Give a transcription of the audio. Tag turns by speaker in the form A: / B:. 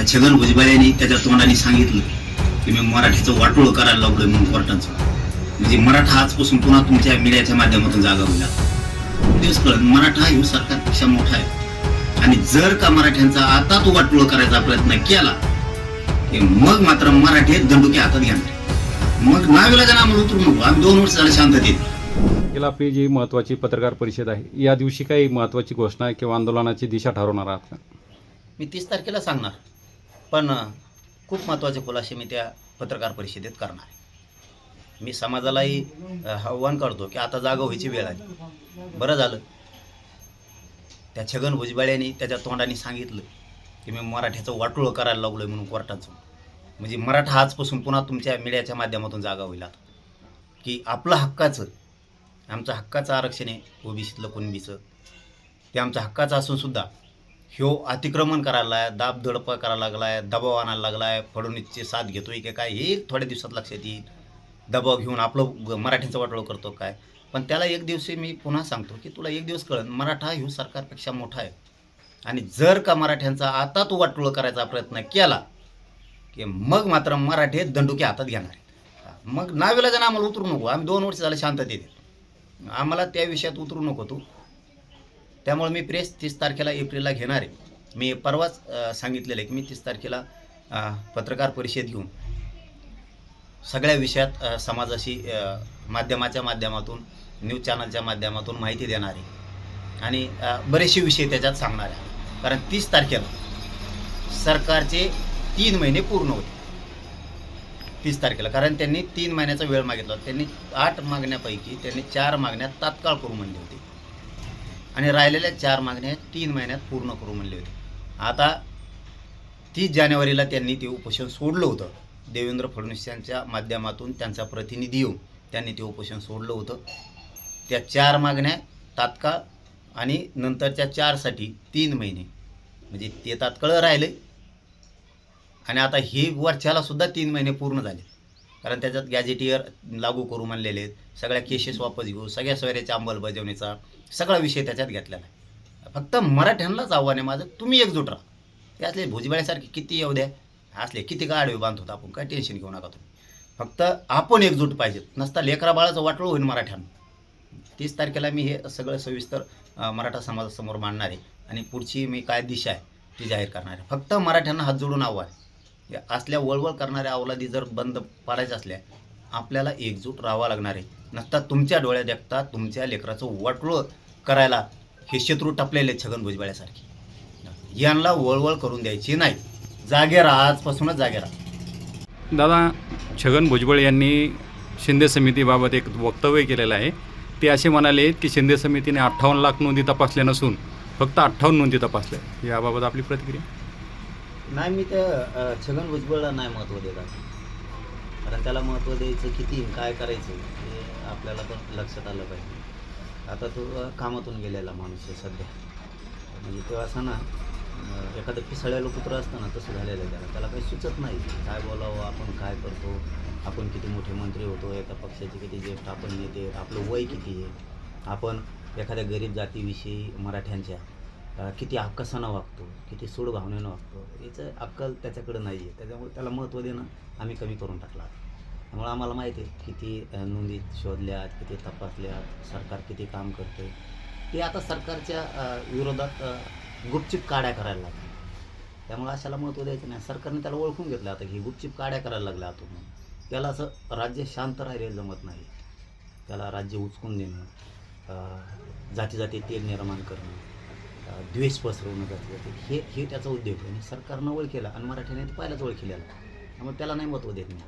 A: त्या छगन भुजबळांनी त्याच्या तोंडाने सांगितलं की मी मराठीचं वाटोळ करायला लागलोय म्हणून कोर्टाचं. म्हणजे मराठा आजपासून पुन्हा तुमच्या मीडियाच्या माध्यमातून जागा होईल. दिवस कळत मराठा हा सरकारपेक्षा मोठा आहे. आणि जर का मराठ्यांचा आता तो वाटोळ करायचा प्रयत्न केला की मग मात्र मराठी दंडुके हातात घेणार मग नावेला आम्ही दोन वर्ष झाले शांततेत.
B: गेला आपली जी महत्त्वाची पत्रकार परिषद आहे या दिवशी काही महत्त्वाची घोषणा किंवा आंदोलनाची दिशा ठरवणार आहात का?
A: मी तीस तारखेला सांगणार. पण खूप महत्त्वाचे खुलासे मी त्या पत्रकार परिषदेत करणार आहे. मी समाजालाही आव्हान करतो की आता जागा व्हायची वेळ आली. बरं झालं. त्या छगन भुजबळ्यांनी त्याच्या तोंडाने सांगितलं की मी मराठ्याचं वाटोळं करायला लागलोय म्हणून कोर्टाचं. म्हणजे मराठा आजपासून पुन्हा तुमच्या मीडियाच्या माध्यमातून जागा होईल आता की आपलं हक्काचं आमचं हक्काचं आरक्षण आहे ओबीसीतलं कुणबीचं. ते आमचं हक्काचं असूनसुद्धा ह्यो अतिक्रमण करायला आहे दाब दडप करायला लागलाय दबाव आणायला लागलाय फडणवीसची साथ घेतोय की काय हे थोड्या दिवसात लक्षात येईल. दबाव घेऊन आपलं ग- मराठीचं वाटोळ करतो काय? पण त्याला एक दिवशी मी पुन्हा सांगतो की तुला एक दिवस कळन मराठा ह्यो सरकारपेक्षा मोठा आहे. आणि जर का मराठ्यांचा आता तू वाटोळ करायचा प्रयत्न केला की मग मात्र मराठे दंडुके हातात घेणार आहेत. मग नावेला जण आम्हाला उतरू नको. आम्ही दोन वर्ष झाले शांततेत आम्हाला त्या विषयात उतरू नको तू. त्यामुळे मी प्रेस तीस तारखेला एप्रिलला घेणार आहे. मी परवाच सांगितलेलं आहे की मी तीस तारखेला पत्रकार परिषद घेऊन सगळ्या विषयात समाजाशी माध्यमाच्या माध्यमातून न्यूज चॅनलच्या माध्यमातून माहिती देणार आहे. आणि बरेचसे विषय त्याच्यात सांगणार आहे. कारण तीस तारखेला सरकारचे तीन महिने पूर्ण होते. तीस तारखेला. कारण त्यांनी तीन महिन्याचा वेळ मागितला त्यांनी आठ मागण्यापैकी त्यांनी चार मागण्या तात्काळ करू म्हणली होती. आणि राहिलेल्या चार मागण्या तीन महिन्यात पूर्ण करू म्हणले होते. आता तीस जानेवारीला त्यांनी ते उपोषण सोडलं होतं. देवेंद्र फडणवीस यांच्या माध्यमातून त्यांचा प्रतिनिधी येऊन त्यांनी ते उपोषण सोडलं होतं. त्या चार मागण्या तात्काळ आणि नंतरच्या चारसाठी तीन महिने. म्हणजे ते तात्काळ राहिले. आणि आता हे वर्षालासुद्धा तीन महिने पूर्ण झाले. कारण त्याच्यात गॅजेटियर लागू करू म्हणलेले आहेत. सगळ्या केसेस वापस घेऊ. सगळ्या सोयऱ्याच्या अंमलबजावणीचा सगळा विषय त्याच्यात घेतलेला आहे. फक्त मराठ्यांनाच आव्हान आहे माझं. तुम्ही एकजूट राहा. ते असले भुजबळ्यासारखे किती येऊ द्या. असले किती का आडवे बांधतो आपण? काय टेन्शन घेऊ नका तुम्ही. फक्त आपण एकजूट पाहिजेत. नसता लेकरा बाळाचं वाटळ होईल मराठ्यांना. तीस तारखेला मी हे सगळं सविस्तर मराठा समाजासमोर मांडणार आहे. आणि पुढची मी काय दिशा आहे ती जाहीर करणार आहे. फक्त मराठ्यांना हात जोडून आव्हान आहे. या असल्या वळवळ करणाऱ्या अवलादी जर बंद पाडायच्या असल्या आपल्याला एकजूट राहावं लागणार आहे. नसता तुमच्या डोळ्यात देखता तुमच्या लेकराचं वाटोळं करायला हे शत्रू टपलेले आहेत छगन भुजबळ्यासारखे. यांना वळवळ करून द्यायची नाही. जागे राहा आजपासूनच जागे राहा.
B: दादा छगन भुजबळ यांनी शिंदे समितीबाबत एक वक्तव्य केलेलं आहे. ते असे म्हणाले की शिंदे समितीने अठ्ठावन्न लाख नोंदी तपासल्या नसून फक्त अठ्ठावन्न नोंदी तपासल्या याबाबत आपली प्रतिक्रिया?
A: नाही मी त्या अ, छगन भुजबळला नाही महत्त्व देत कारण त्याला महत्त्व द्यायचं किती काय करायचं हे आपल्याला पण लक्षात आलं पाहिजे. आता तो अ, कामातून गेलेला माणूस आहे सध्या. म्हणजे तो असं ना अ, एखादं पिसळलेलं कुत्रं असतं ना तसं झालेलं आहे त्याला. त्याला काही सुचत नाही काय बोलावं आपण काय करतो आपण किती मोठे मंत्री होतो एका पक्षाचे किती ज्येष्ठ आपण नेते आपलं वय किती आहे. आपण एखाद्या गरीब जातीविषयी मराठ्यांच्या किती आकसानं वागतो किती सूड भावनेनं वागतो याचं अक्कल त्याच्याकडं नाही आहे त्याच्यामुळे त्याला महत्त्व देणं आम्ही कमी करून टाकला त्यामुळे आम्हाला माहिती आहे किती नोंदीत नोंदी शोधल्यात किती तपासल्यात सरकार किती काम करते ते आता सरकारच्या विरोधात गुपचिप गुपचूप काड्या करायला लागले. त्यामुळे अशाला महत्त्व द्यायचं नाही. सरकारने त्याला ओळखून घेतलं आता की गुपचूप काड्या करायला लागल्या आतून त्याला असं राज्य शांत राहिले जमत नाही. त्याला राज्य उचकून देणं जाती जाती तेल निर्माण करणं द्वेष पसरवणं जाती जाते हे हे त्याचा उद्योग आहे. आणि सरकारनं ओळखेला आणि मराठीने पाहिलाच पहिलाच ओळखलेला त्यामुळे त्याला नाही महत्त्व देत नाही